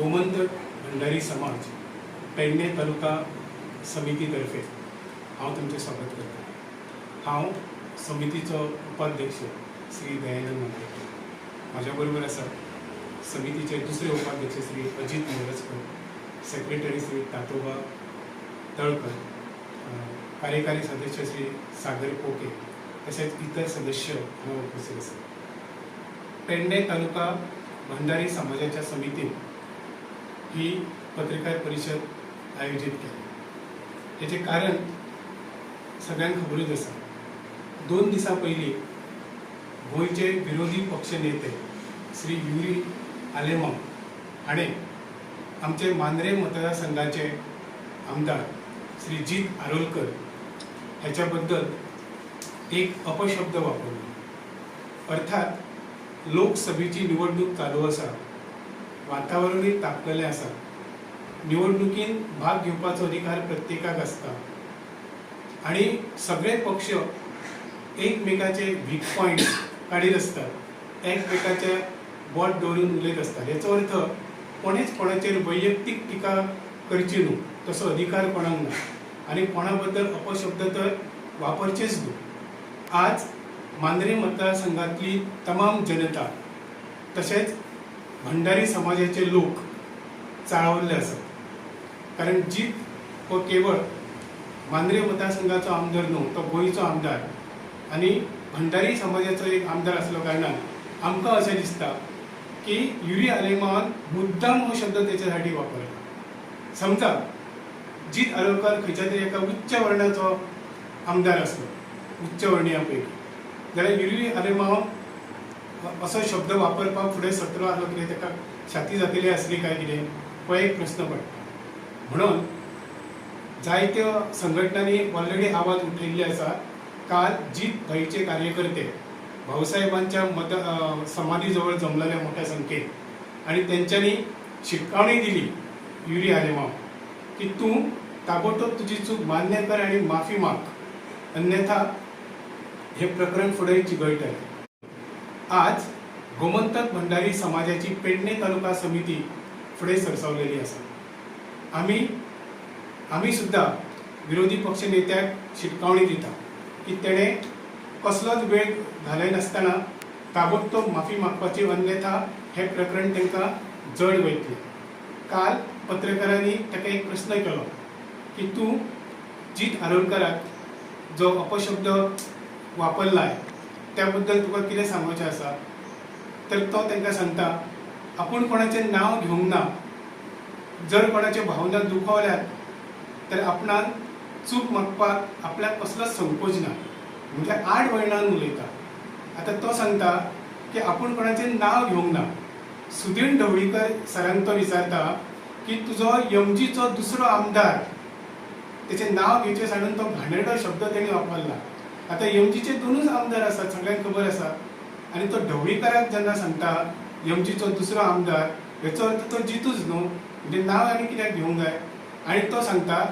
गोमंत भंडारी समाज पेडणे तालुका समितीतर्फे हांव तुमचें स्वागत करता हांव समितीचो उपाध्यक्ष श्री दयानंद नागवेकर म्हाज्या बरोबर आसा समितीचे दुसरे उपाध्यक्ष श्री अजित मोरजकर सेक्रेटरी श्री तातोबा तळकर कार्यकारी सदस्य श्री सागर कोके तसेच इतर सदस्य हांगा उपस्थित आसा पेडणे तालुका भंडारी समाजाच्या समितीन ही पत्रकार परिषद आयोजित केली. याचे कारण सगळ्यांक खबरूच आसा दोन दिसां पयलीं गोंयचे विरोधी पक्ष नेते श्री युरी आलेमा हाणें आमचे मांद्रे मतदारसंघाचे आमदार श्री जीत आरोलकर ह्याच्या बद्दल एक अपशब्द वापरलो. अर्थात लोकसभेची निवडणूक चालू आसा वातावरणूय तापलेलें आसा निवडणुकीन भाग घेवपाचो अधिकार प्रत्येकाक आसता आणि सगळे पक्ष एकमेकाचे वीक पॉयंट्स काडीत असतात. एकमेकाचे बोट दवरून उलयत असतात. याचो अर्थ कोणेच कोणाचेर वैयक्तीक टिका करची न्हू तसो अधिकार कोणाक ना. आणि कोणा बद्दल अपशब्द तर वापरचेच न्हू आज मांद्रे मतदारसंघातली तमाम जनता तशेंच भंडारी समाजाचे लोक चाळवले आसात कारण जीत हो केवळ मांद्रे मतदारसंघाचा आमदार न्हू तो गोंयचो आमदार. आनी भंडारी समाजाचो एक आमदार आसलो कारणान आमकां अशें दिसता की युरी आलेमान मुद्दाम हो शब्द तेच्यासाठी वापरला. समजा जीत आरोलकर खंयच्या तरी एका उच्च वर्णाचो आमदार आसलो उच्च वर्णीया पैकी जाल्यार युरी आलेमाव असो शब्द वापरपाक फुडें सतरो आसलो कितें ताका छाती जातली आसली काय कितें हो एक प्रश्न पडटा म्हणून जायत्यो संघटनांनी ऑलरेडी आवाज उठयल्ले आसा काल जीत भाईचे कार्यकर्ते भाऊसाहेबांच्या मत समाधीजवळ समाधी जवळ जमलेल्या मोठ्या संख्येत आणि त्यांच्यानी शिटकावणी दिली युरी आलेमाव की तू ताबडतोब तुझी चूक मान्य कर आणि माफी माग. अन्यथा हे प्रकरण फुडें चिघळटलें आज गोमंतक भंडारी समाजाची पेडणे तालुका समिती फुडें सरसावलेली आसा आमी आमी सुद्धा विरोधी पक्ष नेत्याक शिटकावणी दिता की तेणें कसलोच वेळ घालयनासतना ताबडतोब माफी मागपाची अन्यथा हे प्रकरण तांकां जड वयतलें काल पत्रकारांनी ताका एक प्रश्न केलो की तूं जीत आरोलकराक जो अपशब्द वापरलाय त्या बद्दल तुका कितें सांगोवचें आसा? तर तो तांकां सांगता आपूण कोणाचें नांव घेवंक ना. जर कोणाच्यो भावना दुखावल्यात तर आपणान चूक मागपाक आपल्याक कसलोच संकोच ना. म्हणजे आठ वयणान उलयता. आतां तो सांगता की आपूण कोणाचें नांव घेवंक ना. सुदीन ढवळीकर सरांक तो विचारता की तुजो यमजीचो दुसरो आमदार तेचें नांव घेवचें सांडून तो घाणेरडो शब्द तेणी वापरला. आतां एमजीचे दोनूच आमदार आसात सगळ्यांक खबर आसा आनी तो ढवळीकाराक जेन्ना सांगता एमजीचो दुसरो आमदार हेचो अर्थ तो जितूच न्हू म्हणजे नांव आनी कित्याक घेवंक जाय. आनी तो सांगता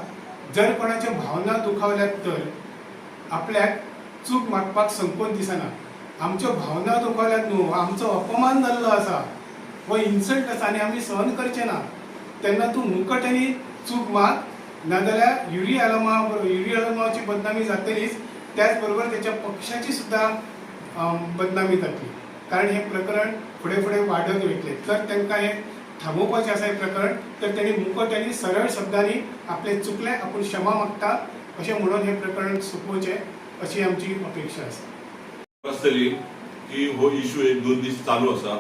जर कोणाच्यो भावना दुखावल्यात तर आपल्याक चूक मागपाक संकोच दिसना. आमच्यो भावना दुखावल्यात न्हू आमचो अपमान जाल्लो आसा हो इन्सल्ट आसा आनी आमी सहन करचे ना. तेन्ना तूं मुकट आनी चूक माग नाजाल्यार युरी आलमा युरी आलमाची बदनामी जातलीच त्याच बरोबर त्याच्या पक्षाची सुद्धा बदनामी जातली कारण हे प्रकरण फुडें फुडें वाडत वयतलें तर तांकां हे थांबोवपाचें आसा हें प्रकरण तर तेणी मुकट्यानी सरळ शब्दांनी आपलें चुकलें आपूण क्षमा मागता अशें म्हणून हें प्रकरण सोंपोवचें अशी आमची अपेक्षा आसा आसतली की हो इशू एक दोन दीस चालू आसा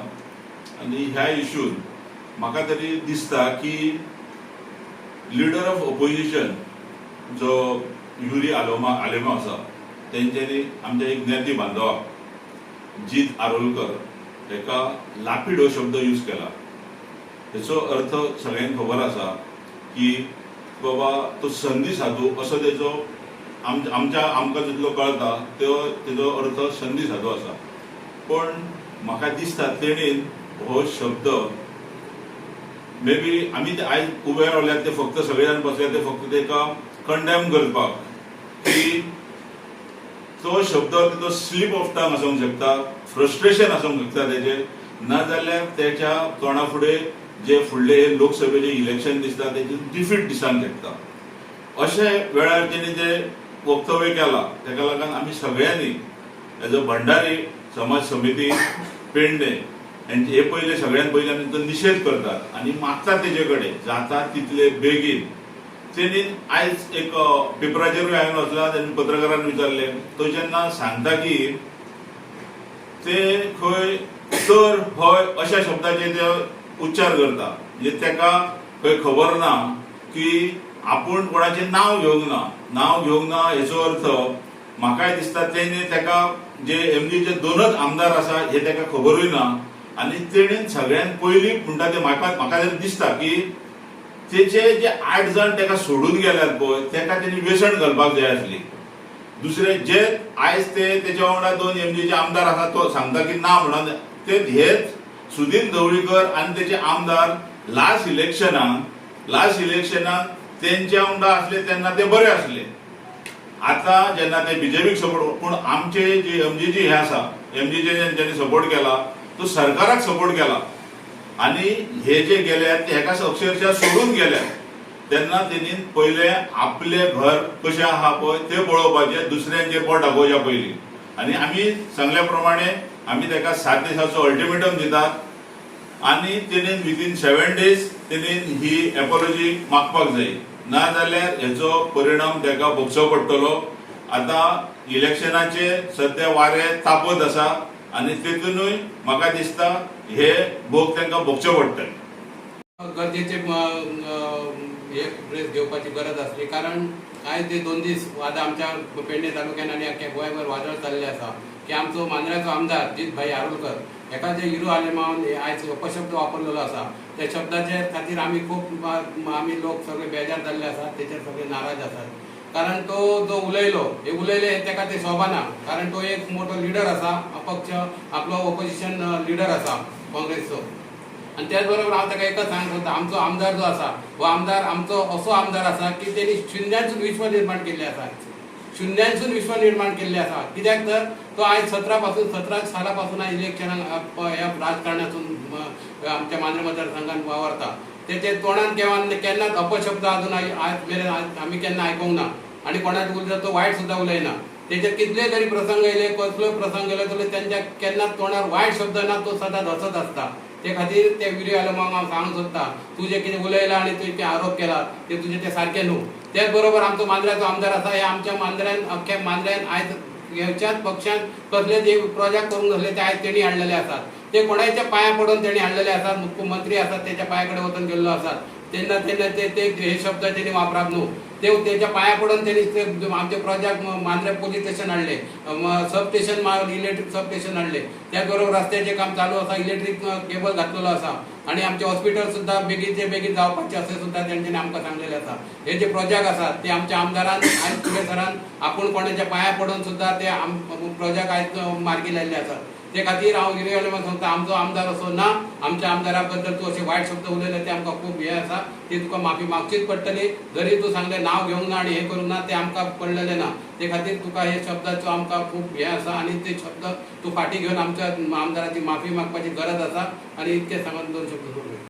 आनी ह्या इशून म्हाका तरी दिसता की लिडर ऑफ ऑपोजिशन जो युरी आलोमा आलेमा आसा तेंच्यांनी आमच्या एक ज्ञाती बांधवाक जीत आरोलकर हेका लापीड हो शब्द यूज केला. हेचो अर्थ सगळ्यांक खबर आसा की बाबा तो संधी साधू असो तेजो आम आमच्या आमकां जितलो कळटा तो तेजो अर्थ संधी साधू आसा. पण म्हाका दिसता तेणेन हो शब्द मे बी आमी ते आयज उबे रावल्यात ते फक्त सगळे जाण बसल्यात ते फक्त तेका कंडेम करपाक. तो शब्द तो स्लीप ऑफ टंग आसूंक शकता. फ्रस्ट्रेशन आसूंक शकता तेजे नाजाल्यार तेच्या तोंडा फुडें जे फुडले लोकसभेचे इलेक्शन दिसता तेचे डिफीट दिसांक शकता. अशे वेळार तेणी जे वक्तव्य केला ताका लागून आमी सगळ्यांनी एज अ भंडारी समाज समिती पेडणे यांचे हे पहिले सगळ्यात पहिले आमी तो निषेध करतात. आणि मागता तेजे कडेन जाता तितले बेगीन. तेणी आयज एक पेपराचेरूय हांवें वाचला तेणी पत्रकारांनी विचारले. तो जेन्ना सांगता की ते खंय सर हय अशा शब्दाचे ते उच्चार करता. म्हणजे तेका खंय खबर ना की आपूण कोणाचें नांव घेवंक ना. नांव घेवंक ना हेचो अर्थ म्हाकाय दिसता तेणे तेका जे एमडीचे दोनच आमदार आसा हे तेका खबरूय ना. आनी तेणेन सगळ्यात पयलीं म्हणटा ते म्हाका म्हाका दिसता की तेचे जे आठ जण तेका सोडून गेल्यात पळय ताका तेणी वेसण घालपाक जाय आसली. दुसरे जे आयज ते तेच्या वांगडा दोन एमजीचे आमदार आसा तो सांगता की ना म्हणून ते हेच सुदीन ढवळीकर आनी तेचे आमदार लास्ट इलेक्शनाक लास्ट इलेक्शनाक तेंच्या वांगडा असले तेन्ना ते बरे असले. आता जेन्ना ते बीजेपीक सपोर्ट पूण आमचे जे एमजीजी हे आसा एमजीचे जेणी सपोर्ट केला तो सरकाराक सपोर्ट केला. आणि हे जे गेल्यात ते हेका अक्षरशः सोडून गेल्यात तेन्ना तेणी पहिले आपले घर कशें आहा पळय ते पळोवपाचें दुसऱ्यांचे पोट दाखोवच्या पयलीं आनी आमी सांगल्या प्रमाणे आमी ताका सात दिसाचो अल्टिमेटम दितात आनी तेणेन विथीन सेवन डेज तेणेन ही एपॉलॉजी मागपाक जाय ना जाल्यार हेचो परिणाम ताका भोगचो पडटलो. आतां इलेक्शनाचे सध्या वारे तापत आसा. आनी तेतूनय म्हाका दिसता हे भोग तांकां भोगचे पडटले गरजेचे हे प्रेस घेवपाची गरज आसली कारण आयज ते दोन दीस वादा आमच्या पेडणे तालुक्यान आनी अख्ख्या गोंयभर वादळ चालले आसा की आमचो मांद्र्याचो आमदार जीत भाई आरोलकर हेका जे हिरो आलेमावन हे आयज अपशब्द वापरलेलो आसा त्या शब्दाचे खातीर आमी खूब आमी लोक सगळे बेजार जाल्ले आसात तेचेर सगळे नाराज आसात कारण तो जो उलयलो हे उलयले तेका ते सोबाना कारण तो एक मोठो लिडर आसा अपक्ष आपलो ऑपोजिशन लिडर आसा काँग्रेसचो. आणि त्याचबरोबर हांव ताका एकच सांग होता आमचो आमदार जो आसा हो आमदार आमचो असो आमदार आसा की तेणी शून्यांसून विश्व निर्माण केल्ले आसा शून्यांसून विश्व निर्माण केल्ले आसा कित्याक तर तो आयज सतरा पासून सतरा साला पासून आयज इलेक्शनाक ह्या राजकारणातून आमच्या मांद्रे मतदारसंघात वावरता. तेचे तोंडान केव्हा केन्नाच अपशब्द अजून आय- आज मेरेन आज आमी केन्ना आयकूंक ना. आनी कोणाच उलयता तो वायट सुद्दां उलयना तेचे कितले तरी प्रसंग येयले कसलोय प्रसंग येयलो जाल्यार त्यांच्या केन्नाच तोंडार वायट शब्द ना तो सदांच हसत आसता ते खातीर ते व्हिडिओ आलो मग हांव सांगूंक सोदता तूं जे कितें उलयला आनी तुवें आरोप केला ते तुजें ते सारखे न्हू. त्याच बरोबर आमचो मांद्र्याचो आमदार आसा हे आमच्या मांद्र्यान अख्ख्या मांद्र्यान आयज हेच्याच पक्षान कसले जे प्रोजेक्ट करूंक असले ते आयज तेणी हाडलेले आसात ते कोणाच्या पांया पडून तेणी हाडलेले आसात मुख्यमंत्री आसात तेच्या पांया कडेन वचून गेल्लो आसात तेन्ना तेन्ना ते ते हे शब्द तेणी वापराप न्हू. ते तेच्या पाया पडून तेणी ते म्हणजे आमचे प्रोजेक्ट मांद्रे पोलीस स्टेशन आणले. Sub station electric sub station आणले. त्याच बरोबर रस्त्याचे काम चालू आसा इलेक्ट्रीक केबल घातलेलो आसा आणि आमचे हॉस्पिटल सुद्धा बेगीनचे बेगीन जावपाचे असे सुद्धा त्यांच्यानी आमकां सांगलेले आसा हे जे प्रोजेक्ट आसात ते आमच्या आमदारान आयज फुडें सरान आपूण कोणाच्या पाया पडून सुद्धा ते प्रोजेक्ट आयज मार्गी लायल्ले आसात ते खातीर हांव हिरो सांगता आमचो आमदार असो ना आमच्या आमदारा बद्दल तूं अशें वायट शब्द उलयले ते आमकां खूब हे आसा ती तुका माफी मागचीच पडटली. जरी तूं सांगलें नांव घेवंक ना आनी हें करूंक ना तें आमकां कळलेलें ना. ते खातीर तुका हे शब्दाचो आमकां खूब हे आसा आनी ते शब्द तूं फाटीं घेवन आमच्या आमदाराची माफी मागपाची गरज आसा आनी इतके सांगून दोन शब्द.